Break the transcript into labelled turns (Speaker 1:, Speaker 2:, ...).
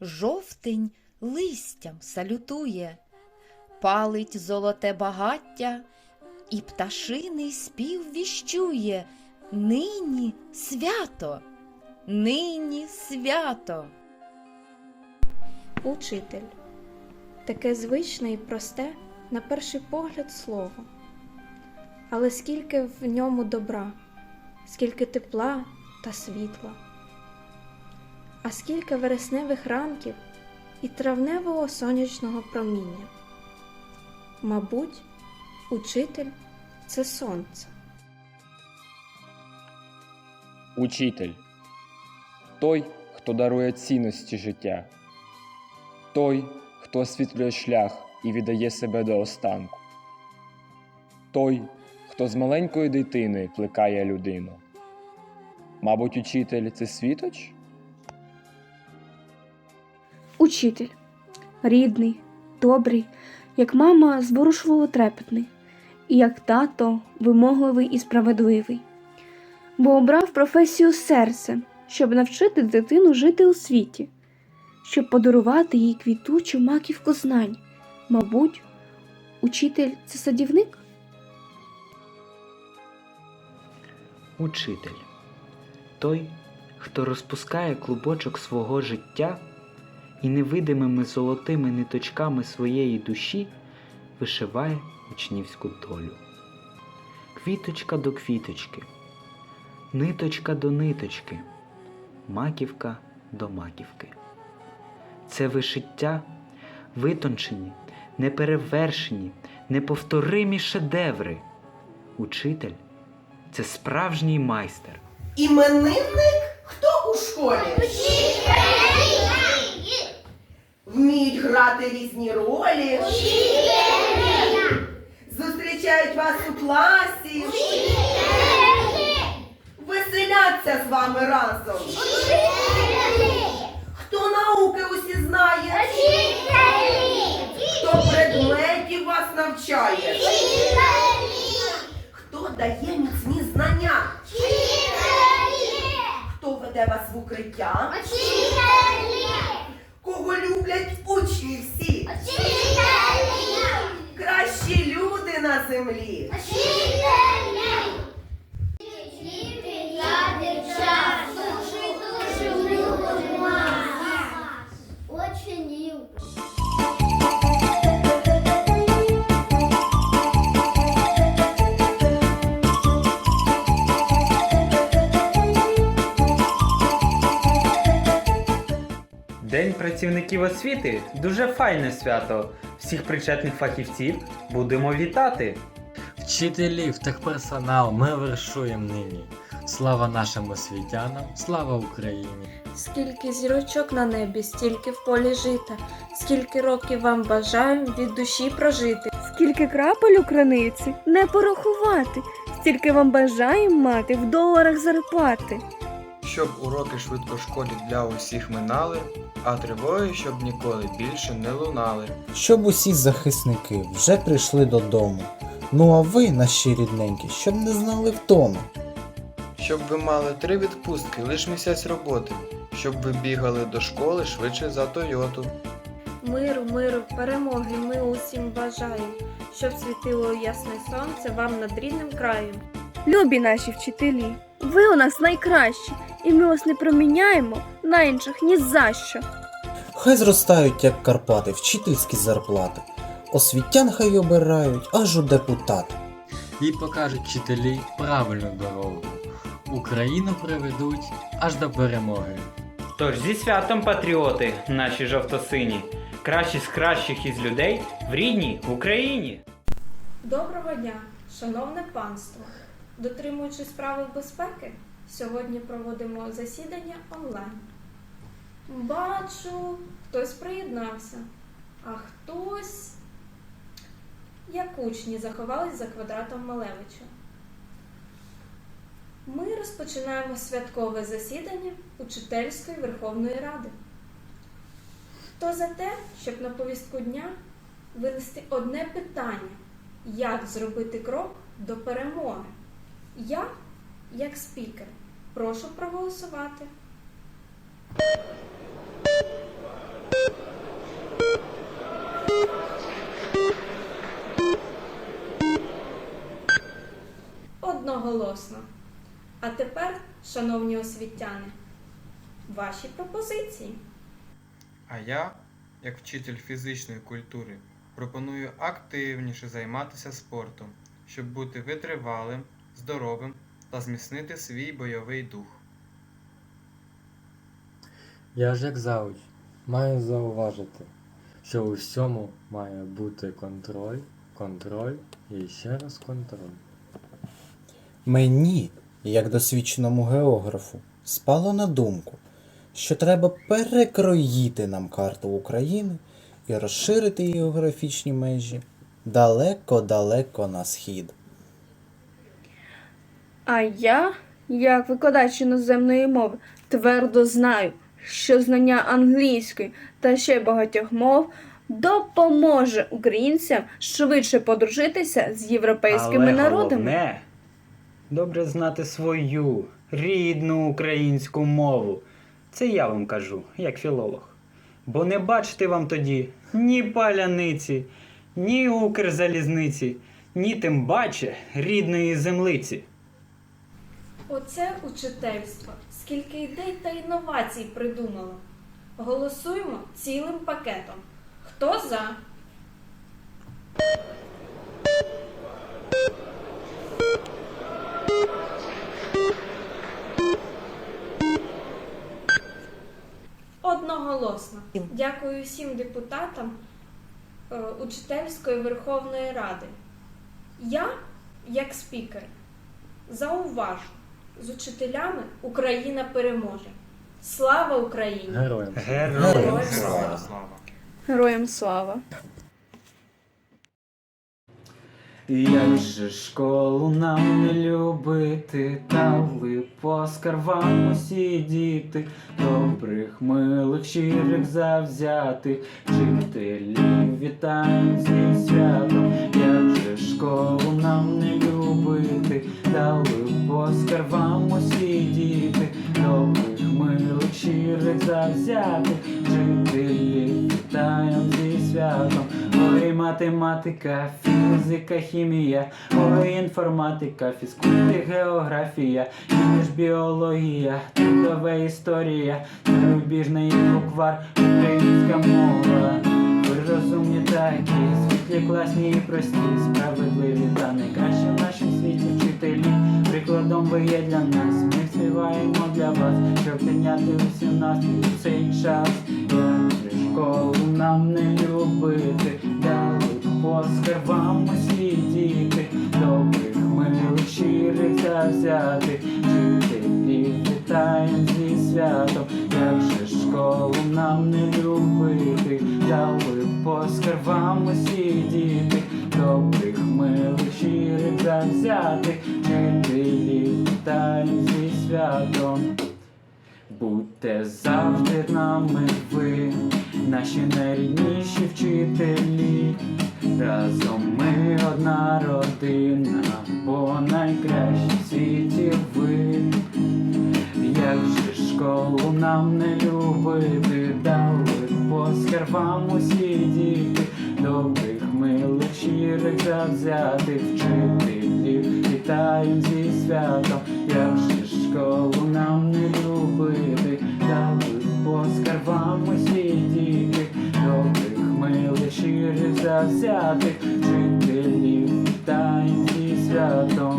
Speaker 1: жовтень листям салютує, палить золоте багаття, і пташиний спів віщує. Нині свято, нині свято.
Speaker 2: Учитель таке звичне і просте, на перший погляд, слово. Але скільки в ньому добра, скільки тепла та світла, а скільки вересневих ранків і травневого сонячного проміння. Мабуть, учитель це сонце.
Speaker 3: Учитель той, хто дарує цінності життя, той, хто освітлює шлях і віддає себе до останку, той, хто з маленької дитини плекає людину. Мабуть, учитель це світоч?
Speaker 4: Учитель рідний, добрий, як мама зворушливо трепетний, і як тато вимогливий і справедливий, бо обрав професію серцем, щоб навчити дитину жити у світі, щоб подарувати їй квітучу маківку знань. Мабуть, учитель це садівник?
Speaker 5: Учитель той, хто розпускає клубочок свого життя і невидимими золотими ниточками своєї душі вишиває учнівську долю. Квіточка до квіточки, ниточка до ниточки, маківка до маківки. Це вишиття витончені, неперевершені, неповторимі шедеври. Учитель це справжній майстер.
Speaker 6: Іменинник хто у школі? Грати різні ролі. Зустрічають вас у класі. Веселяться з вами разом. Хто науки усі знає? Хто предметів вас навчає? Хто дає міцні знання? Хто веде вас в укриття? Кого люблять учні всі? Кращі люди на землі.
Speaker 7: Очень
Speaker 8: працівників освіти дуже файне свято. Всіх причетних фахівців будемо вітати.
Speaker 9: Вчителів та персонал ми вершуємо нині. Слава нашим освітянам, слава Україні!
Speaker 2: Скільки зірочок на небі, стільки в полі жита, скільки років вам бажаю від душі прожити.
Speaker 4: Скільки крапель у краниці не порахувати, стільки вам бажаємо мати в доларах зарплати.
Speaker 10: Щоб уроки швидко школі для усіх минали, а тривоги, щоб ніколи більше не лунали.
Speaker 11: щоб усі захисники вже прийшли додому. Ну а ви, наші рідненькі, щоб не знали втому.
Speaker 10: Щоб ви мали три відпустки, лиш місяць роботи, щоб ви бігали до школи швидше за Тойоту.
Speaker 2: Миру, миру, перемоги ми усім бажаємо, щоб світило ясне сонце вам над рідним краєм.
Speaker 4: Любі наші вчителі, ви у нас найкращі, і ми вас не проміняємо на інших ні за що.
Speaker 11: Хай зростають, як Карпати, вчительські зарплати. Освітян хай обирають аж у депутати.
Speaker 9: І покажуть вчителі правильну дорогу. Україну приведуть аж до перемоги.
Speaker 8: Тож зі святом патріоти, наші жовтосині, кращі з кращих із людей в рідній Україні.
Speaker 2: Доброго дня, шановне панство! Дотримуючись правил безпеки, сьогодні проводимо засідання онлайн. Бачу, хтось приєднався, а хтось, як учні, заховались за квадратом Малевича. Ми розпочинаємо святкове засідання Учительської Верховної Ради. Хто за те, щоб на повістку дня винести одне питання, як зробити крок до перемоги? Я, як спікер, Прошу проголосувати. Одноголосно. А тепер, шановні освітяни, ваші пропозиції.
Speaker 10: А я, як вчитель фізичної культури, пропоную активніше займатися спортом, щоб бути витривалим, здоровим та зміцнити свій бойовий дух.
Speaker 9: Я ж як завуч маю зауважити, що у всьому має бути контроль, контроль і ще раз контроль.
Speaker 11: Мені, як досвідченому географу, спало на думку, що треба перекроїти нам карту України і розширити її географічні межі далеко-далеко на схід.
Speaker 4: А я, як викладач іноземної мови, твердо знаю, що знання англійської та ще багатьох мов допоможе українцям швидше подружитися з європейськими
Speaker 8: Але
Speaker 4: народами.
Speaker 8: головне добре знати свою рідну українську мову. Це я вам кажу, як філолог. Бо не бачити вам тоді ні паляниці, ні укрзалізниці, ні тим паче рідної землиці.
Speaker 2: Оце учительство. Скільки ідей та інновацій придумало. Голосуємо цілим пакетом. Хто за? Одноголосно. Дякую всім депутатам е, Учительської Верховної Ради. Я, як спікер, зауважу, з учителями Україна переможе. Слава Україні!
Speaker 9: Героям.
Speaker 8: Героям
Speaker 2: Героям
Speaker 8: слава!
Speaker 10: Слава!
Speaker 4: Героям слава!
Speaker 5: Як же школу нам не любити, дали по скарбам усі діти, добрих, милих, щирих, завзятих, вчителів вітаємо зі святом, як же школу нам не любити, дали скарбам усі діти, добрих, милих, щирих, завзятих, вчителів вітаємо зі святом. Ой, математика, фізика, хімія, ой, інформатика, фізкульт і географія, ніж біологія, трудова історія, зарубіжний буквар, українська мова. Ви та які світлі, класні і прості, справедливі та найкращі в нашому світі вчителі. Прикладом ви є для нас, ми співаємо для вас, щоб підняти усі нас цей час. Як школу нам не завзятих, вчителів вітаєм зі святом. Будьте завжди нами ви, наші найрідніші вчителі. Разом ми одна родина, бо найкращі в світі ви. Як же школу нам не любити, дали по скарбам усі діти, добрих, милих, щирих, завзятих вчителів. Вітаєм зі святом, як же школу нам не любити, дали по скарбам усі діти, добрих, милих, щирих, завзятих вчителів. Вітаєм зі святом.